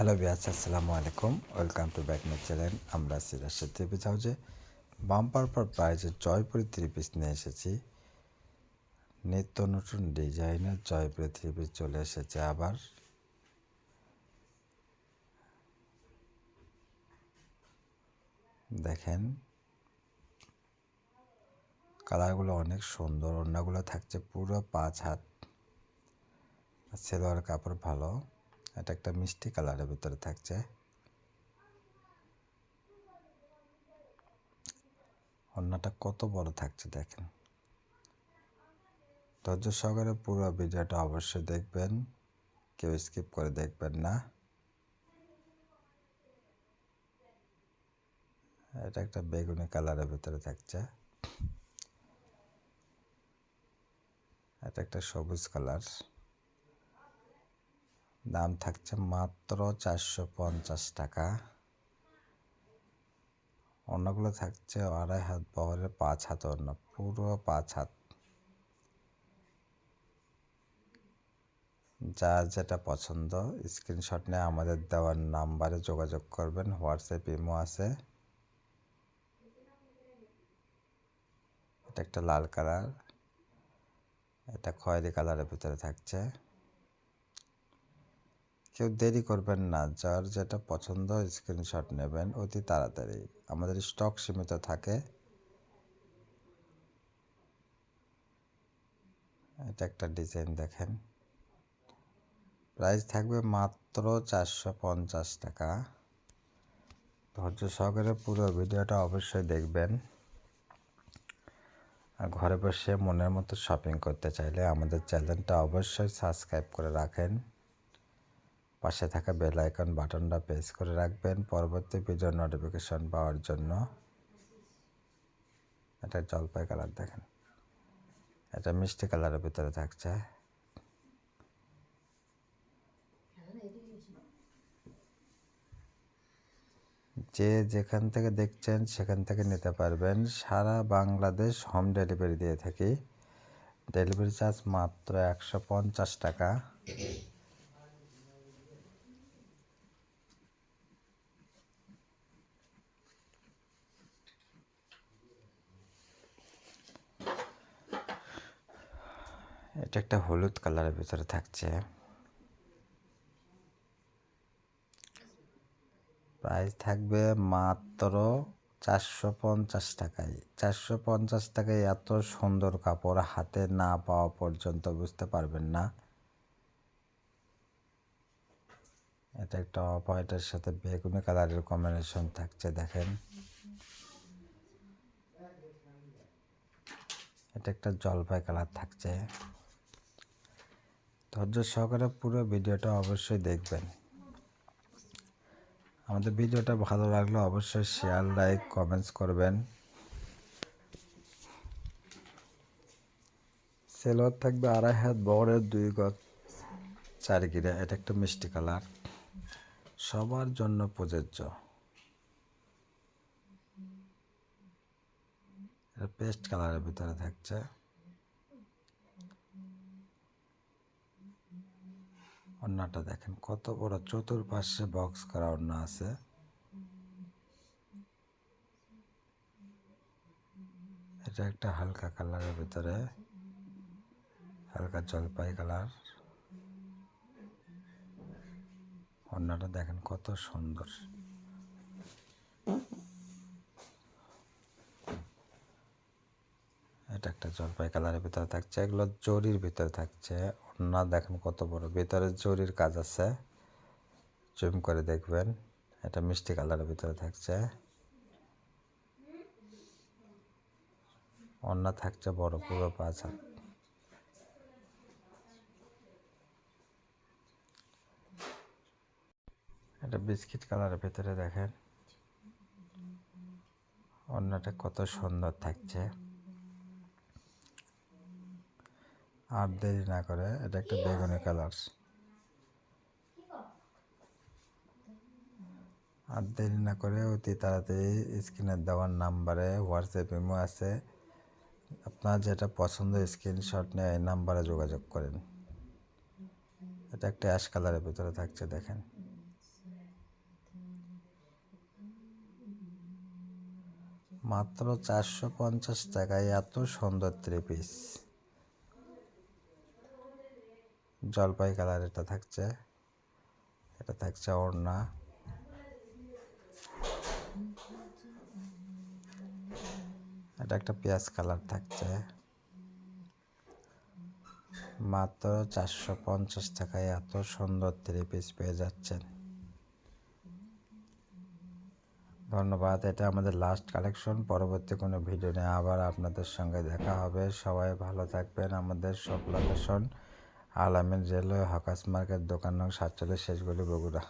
Hello বিয়াস আসসালামু আলাইকুম। Welcome to back my channel. আমরা সিরাজের থ্রি পিস হাউসে। বাম্পার পর প্রাইজে জয়পুরি থ্রি পিস নিয়ে এসেছি। নিত্য নতুন ডিজাইনের জয়পুরি থ্রি পিস চলে এসেছে আবার। দেখেন, কালারগুলো অনেক সুন্দর অন্যগুলো থাকছে পুরো পাঁচ হাত। সেলোয়ার কাপড় ভালো। এটা একটা মিষ্টি কালারের ভিতরে থাকছে। অন্যটা কত বড় থাকছে দেখেন। ধৈর্য সহকারে পুরো ভিডিওটা অবশ্যই দেখবেন। কেউ স্কিপ করে দেখবেন না। এটা একটা বেগুনি কালারের ভিতরে থাকছে। এটা একটা সবুজ কালার। দাম থাকছে মাত্র চারশো পঞ্চাশ টাকা। অন্যগুলো থাকছে আড়াই হাত বহরের পাঁচ হাত অন্য, পুরো পাঁচ হাত। যার যেটা পছন্দ স্ক্রিনশট নিয়ে আমাদের দেওয়ার নাম্বারে যোগাযোগ করবেন হোয়াটসঅ্যাপ ইমো আছে। এটা একটা লাল কালার এটা খয়েরি কালারের ভিতরে থাকছে। কেউ দেরি করবেন না, যার যেটা পছন্দ স্ক্রিনশট নেবেন, অতি তাড়াতাড়ি। আমাদের স্টক সীমিত থাকে। এটা একটা ডিজাইন দেখেন। প্রাইস থাকবে মাত্র চারশো পঞ্চাশ টাকা। ধৈর্য সহকারে পুরো ভিডিওটা অবশ্যই দেখবেন। আর ঘরে বসে মনের মতো শপিং করতে চাইলে আমাদের চ্যানেলটা অবশ্যই সাবস্ক্রাইব করে রাখেন। পাশে থাকা বেল আইকন বাটনটা প্রেস করে রাখবেন পরবর্তী ভিডিও নোটিফিকেশন পাওয়ার জন্য। এটা জলপাই কালার দেখেন। এটা মিষ্টি কালারের ভিতরে থাকছে। যে যেখান থেকে দেখছেন সেখান থেকে নিতে পারবেন। সারা বাংলাদেশ হোম ডেলিভারি দিয়ে থাকি। ডেলিভারি চার্জ মাত্র একশো পঞ্চাশ টাকা। এটা একটা হলুদ কালারের ভিতরে থাকছে। প্রাইস থাকবে মাত্র চারশো পঞ্চাশ টাকায়। চারশো পঞ্চাশ টাকায় এত সুন্দর কাপড় হাতে না পাওয়া পর্যন্ত বুঝতে পারবেন না। এটা একটা অফ হোয়াইটের সাথে বেগুনি কালারের কম্বিনেশন থাকছে, দেখেন। এটা একটা জলপাই কালার থাকছে। ধৈর্য সহকারে পুরো ভিডিওটা অবশ্যই দেখবেন। আমাদের ভিডিওটা ভালো লাগলে অবশ্যই শেয়ার লাইক কমেন্টস করবেন। সেলোয়ার থাকবে আড়াই হাত বড়ের দুই গজ চার গিরা এটা একটা মিষ্টি কালার। সবার জন্য প্রযোজ্য। পেস্ট কালারের ভিতরে থাকছে। অন্যটা দেখেন, কত বড় চতুর্পাশে বক্স করা অন্য আছে। এটা একটা হালকা কালারের ভিতরে, হালকা জলপাই কালার। অন্যটা দেখেন কত সুন্দর। এটা একটা জলপাই কালারের ভিতরে থাকছে, এগুলো জরির ভিতরে থাকছে। অন্য দেখেন কত বড়, ভিতরে জরির কাজ আছে। জুম করে দেখবেন, এটা মিষ্টি কালারের ভিতরে থাকছে। অন্য থাকছে বড়, পুরো পাঁচ হাত। এটা বিস্কিট কালারের ভিতরে দেখেন। অন্যটা কত সুন্দর থাকছে। আর দেরি না করে, এটা একটা বেগুনি কালার আর দেরি না করে অতি তাড়াতাড়ি স্ক্রিনের দেওয়ার নাম্বারে হোয়াটসঅ্যাপ ইমো আছে। আপনার যেটা পছন্দ স্ক্রিনশট নিয়ে এই নাম্বারে যোগাযোগ করেন। এটা একটা অ্যাশ কালারের ভিতরে থাকছে, দেখেন। মাত্র চারশো পঞ্চাশ টাকায় এত সুন্দর থ্রি পিস জলপাই কালার এটা থাকছে। এটা থাকছে ওড়না। এটা একটা পেঁয়াজ কালার থাকছে। মাত্র চারশো পঞ্চাশ টাকায় এত সুন্দর থ্রি পিস পেয়ে যাচ্ছেন। ধন্যবাদ, এটা আমাদের লাস্ট কালেকশন পরবর্তী কোনো ভিডিও নিয়ে আবার আপনাদের সঙ্গে দেখা হবে। সবাই ভালো থাকবেন। আমাদের সব লোকেশন আলামিন রেলওয়ে হকাস মার্কেট দোকান নং সাতচল্লিশ শেষগুলি বগুড়া।